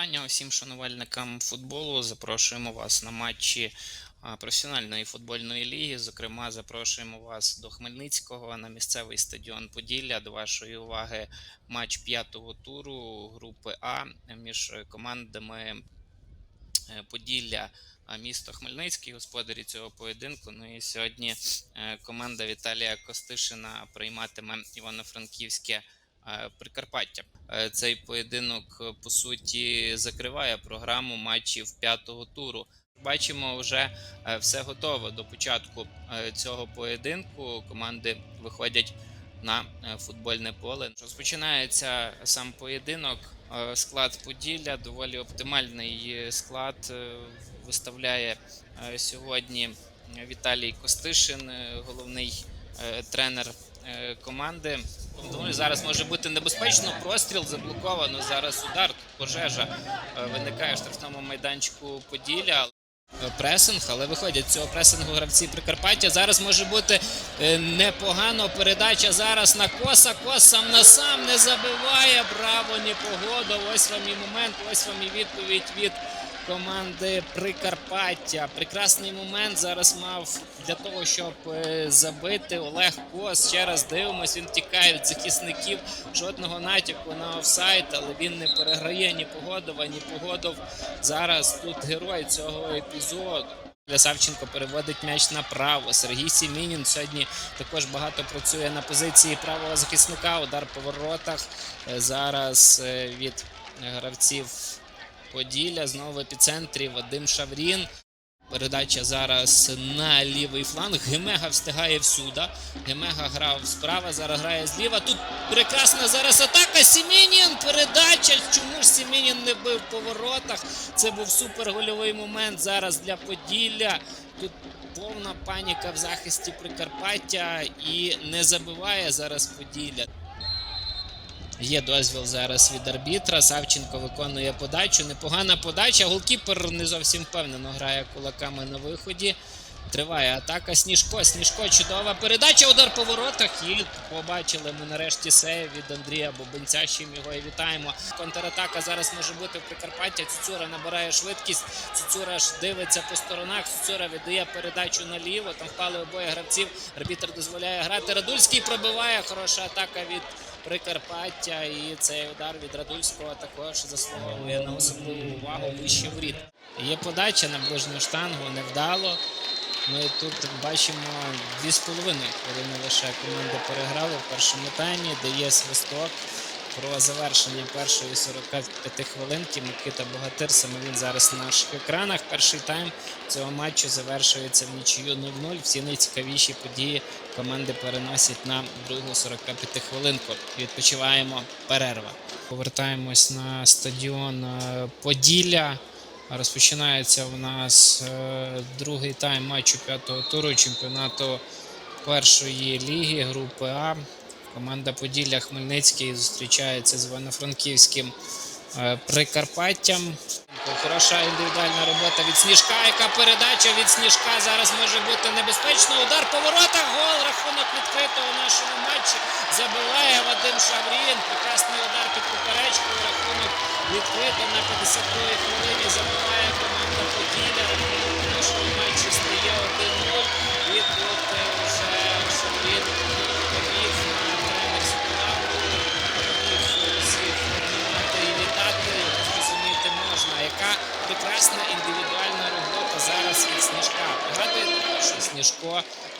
вітання усім шанувальникам футболу. Запрошуємо вас на матчі професіональної футбольної ліги. Зокрема, запрошуємо вас до Хмельницького на місцевий стадіон Поділля. До вашої уваги матч п'ятого туру групи А між командами е, Поділля. Місто Хмельницький, господарі цього поєдинку. Ну і сьогодні е, команда Віталія Костишина прийматиме Івано-Франківське Прикарпаття. Е, Цей поєдинок е, по суті закриває програму матчів п'ятого туру. Бачимо, вже е, все готово до початку е, цього поєдинку. Команди виходять на е, футбольне поле. Розпочинається сам поєдинок. Е, Склад Поділля доволі оптимальний е, склад е, виставляє е, сьогодні Віталій Костишин, е, головний е, тренер е, команди. Думаю, зараз може бути небезпечно. Простріл заблоковано. Зараз удар. Пожежа е, виникає в штрафному майданчику Поділля. Пресинг, але виходять цього пресингу гравці Прикарпаття. Зараз може бути е, непогано. Передача зараз на коса. Кос сам на сам не забиває. Браво, непогода. Ось вам і момент, ось вам і відповідь від команди Прикарпаття. Прекрасний момент зараз мав для того, щоб е, забити Олег Кос. Ще раз дивимось. Він тікає від захисників. Жодного натяку на офсайд, але він не переграє ні Погодова, ні Погодов. Зараз тут герой цього епізоду. Савченко переводить м'яч направо. Сергій Сімінін сьогодні також багато працює на позиції правого захисника. Удар по воротах. Е, Зараз е, від гравців Поділля. Знову в епіцентрі Вадим Шаврін. Передача зараз на лівий фланг. Гемега встигає всюди. Гемега грав справа, зараз грає зліва. Тут прекрасна зараз атака. Сімінін. Передача. Чому ж Сімінін не бив по воротах? Це був супергольовий момент зараз для Поділля. Тут повна паніка в захисті Прикарпаття і не забиває зараз Поділля. Є дозвіл зараз від арбітра. Савченко виконує подачу. Непогана подача. Голкіпер не зовсім впевнено грає кулаками на виході. Триває атака. Сніжко. Сніжко. Чудова передача. Удар по воротах. І побачили ми нарешті сейв від Андрія Бобенця. Чим його і вітаємо. Контратака зараз може бути в Прикарпаття. Цуцура набирає швидкість. Цуцура ж дивиться по сторонах. Цуцура віддає передачу наліво. Там впали обоє гравців. Арбітр дозволяє грати. Радульський пробиває. Хороша атака від Прикарпаття. І цей удар від Радульського також заслуговує на особливу увагу вище воріт. Є подача на ближню штангу. Невдало. Ми тут бачимо дві з половиною хвилини лише команди переграли в першому таймі, де є свисток про завершення першої 45 хвилинки. Микита Богатир, саме він зараз на наших екранах. Перший тайм цього матчу завершується в нічию 0-0. Всі найцікавіші події команди переносять на другу 45 хвилинку. Відпочиваємо перерва. Повертаємось на стадіон е, Поділля. Розпочинається у нас е, другий тайм матчу п'ятого туру чемпіонату першої ліги групи А. Команда Поділля Хмельницький зустрічається з Івано-Франківським е, Прикарпаттям. Хороша індивідуальна робота від Сніжка. Яка передача від Сніжка зараз може бути небезпечно. Удар по воротах. Гол. Рахунок відкрито у нашому матчі. Забиває Вадим Шаврін. Прекрасний удар під поперечкою. Рахунок відкрито на 52-й хвилині. Забиває команда Поділля. Рахунок у нашому матчі стає 1-0. І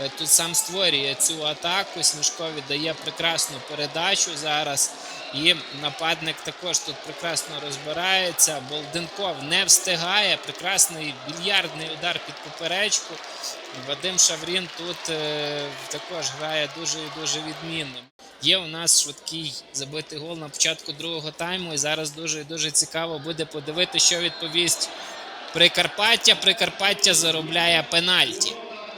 тут сам створює цю атаку. Сніжко віддає прекрасну передачу зараз. І нападник також тут прекрасно розбирається. Болденков не встигає. Прекрасний більярдний удар під поперечку. Вадим Шаврін тут е, також грає дуже і дуже відмінно. Є у нас швидкий забитий гол на початку другого тайму. І зараз дуже і дуже цікаво буде подивитися, що відповість Прикарпаття. Прикарпаття заробляє пенальті.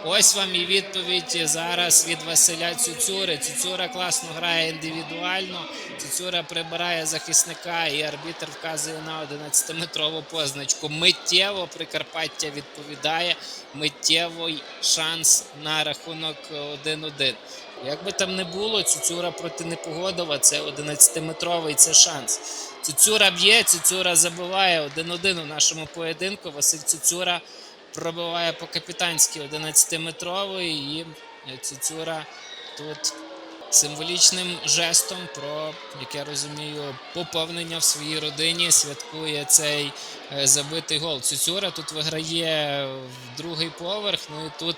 Ось вам і відповідь зараз від Василя Цюцюри. Цюцюра класно грає індивідуально. Цюцюра прибирає захисника, і арбітр вказує на 11-метрову позначку. Миттєво Прикарпаття відповідає. Миттєвий шанс на рахунок 1-1. Як би там не було, Цюцюра проти Непогодова, це 11-метровий це шанс. Цюцюра б'є, Цюцюра забиває 1-1 у нашому поєдинку. Василь Цюцюра пробиває по капітанськи 11-метровий і Цицюра тут символічним жестом про, як я розумію, поповнення в своїй родині святкує цей е, забитий гол. Цюцюра тут виграє в другий поверх. Ну і тут,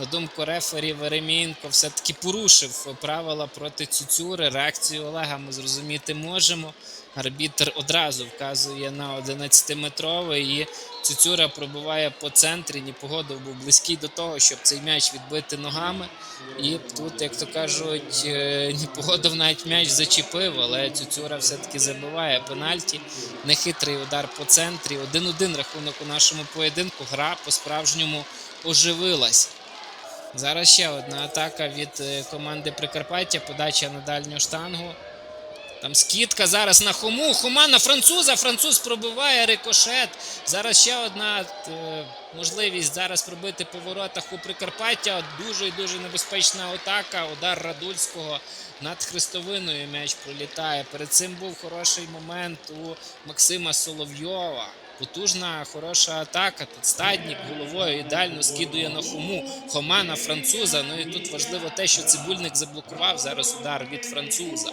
на думку рефері, Веремієнко все-таки порушив правила проти Цюцюри. Реакцію Олега ми зрозуміти можемо. Арбітр одразу вказує на 11-метровий і Цюцюра пробиває по центрі. Ні Ніпогодов був близький до того, щоб цей м'яч відбити ногами. І тут, як то кажуть, е, Ніпогодов навіть м'яч зачепив, але Цюцюра все-таки забиває пенальті. Нехитрий удар по центрі. 1-1 рахунок у нашому поєдинку. Гра по-справжньому оживилась. Зараз ще одна атака від е, команди Прикарпаття. Подача на дальню штангу. Там скидка зараз на Хому. Хома на француза. Француз пробиває рикошет. Зараз ще одна е, можливість зараз пробити по воротах у Прикарпаття. Дуже і дуже небезпечна атака. Удар Радульського над хрестовиною м'яч пролітає. Перед цим був хороший момент у Максима Соловйова. Потужна, хороша атака. Тут стаднік головою ідеально скидує на Хому. Хома на француза. Ну і тут важливо те, що цибульник заблокував зараз удар від француза.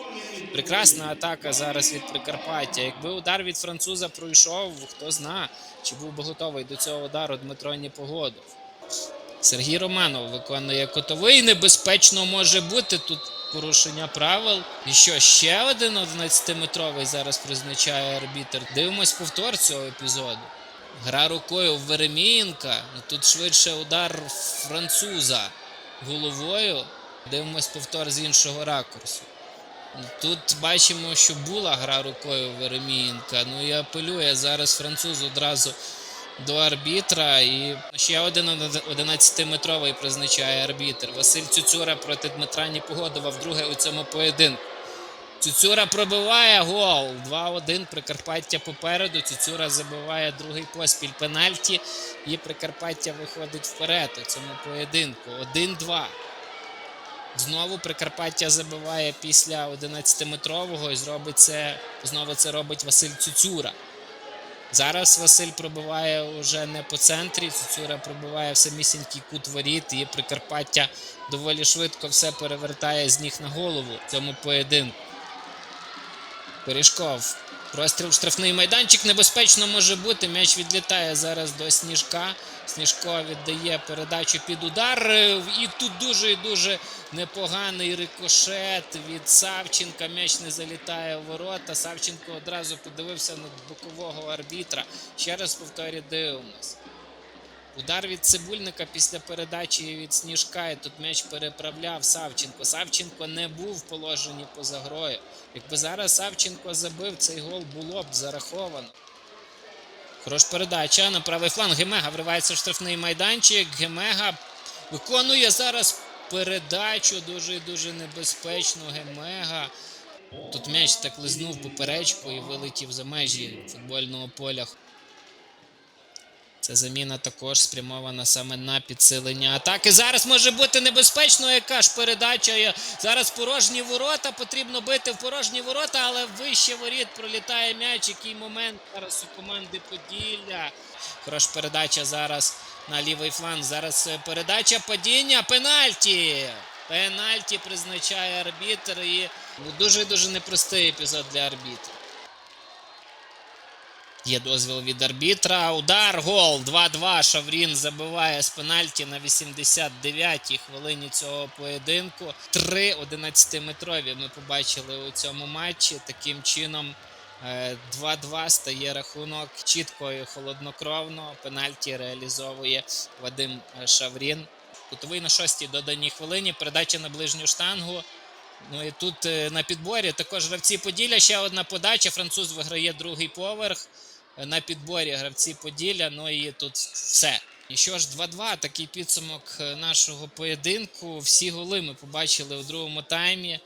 Прекрасна атака зараз від Прикарпаття. Якби удар від француза пройшов, хто зна, чи був би готовий до цього удару Дмитро Непогодов. Сергій Романов виконує котовий. Небезпечно може бути тут порушення правил. І що ще один 11-метровий зараз призначає арбітр. Дивимось повтор цього епізоду. Гра рукою в Веремієнка. Ну, Тут швидше удар француза головою. Дивимось повтор з іншого ракурсу. Тут бачимо, що була гра рукою Веремієнка. Ну і апелює зараз француз одразу до арбітра. І ще один 11-метровий призначає арбітр. Василь Цюцюра проти Дмитра Ніпогодова вдруге у цьому поєдинку. Цюцюра пробиває гол. 2-1. Прикарпаття попереду. Цюцюра забиває другий поспіль пенальті. І Прикарпаття виходить вперед у цьому поєдинку. 1-2. Знову Прикарпаття забиває після 11-метрового і зробить це, знову це робить Василь Цюцюра. Зараз Василь пробиває уже не по центрі. Цуцюра пробиває в самісінький кут воріт, і Прикарпаття доволі швидко все перевертає з ніг на голову цьому поєдинку. Пиріжков. Простріл в штрафний майданчик небезпечно може бути. М'яч відлітає зараз до Сніжка. Сніжко віддає передачу під удар. І тут дуже і дуже непоганий рикошет від Савченка. М'яч не залітає в ворота. Савченко одразу подивився на бокового арбітра. Ще раз повторюю, дивимось. Удар від цибульника після передачі від Сніжка. І тут м'яч переправляв Савченко. Савченко не був в положенні поза грою. Якби зараз Савченко забив, цей гол було б зараховано. Хорош передача на правий фланг. Гемега вривається в штрафний майданчик. Гемега виконує зараз передачу. Дуже і дуже небезпечно. Гемега. Тут м'яч так лизнув поперечку і вилетів за межі футбольного поля. Ця заміна також спрямована саме на підсилення атаки. Зараз може бути небезпечно, яка ж передача. Зараз порожні ворота. Потрібно бити в порожні ворота, але вище воріт пролітає м'яч. Який момент зараз у команди Поділля. Хорош передача зараз на лівий фланг. Зараз е, передача падіння. Пенальті. Пенальті призначає арбітр. І ну, дуже дуже непростий епізод для арбітра. Є дозвіл від арбітра. Удар, гол. 2-2. Шаврін забиває з пенальті на 89-й хвилині цього поєдинку. Три 11-метрові ми побачили у цьому матчі. Таким чином 2-2 стає рахунок чітко і холоднокровно. Пенальті реалізовує Вадим Шаврін. Кутовий на шостій доданій хвилині. Передача на ближню штангу. Ну і тут е, на підборі також гравці Поділля. Ще одна подача. Француз виграє другий поверх. Е, На підборі гравці Поділля. Ну і тут все. І що ж, 2-2, такий підсумок е, нашого поєдинку. Всі голи ми побачили у другому таймі.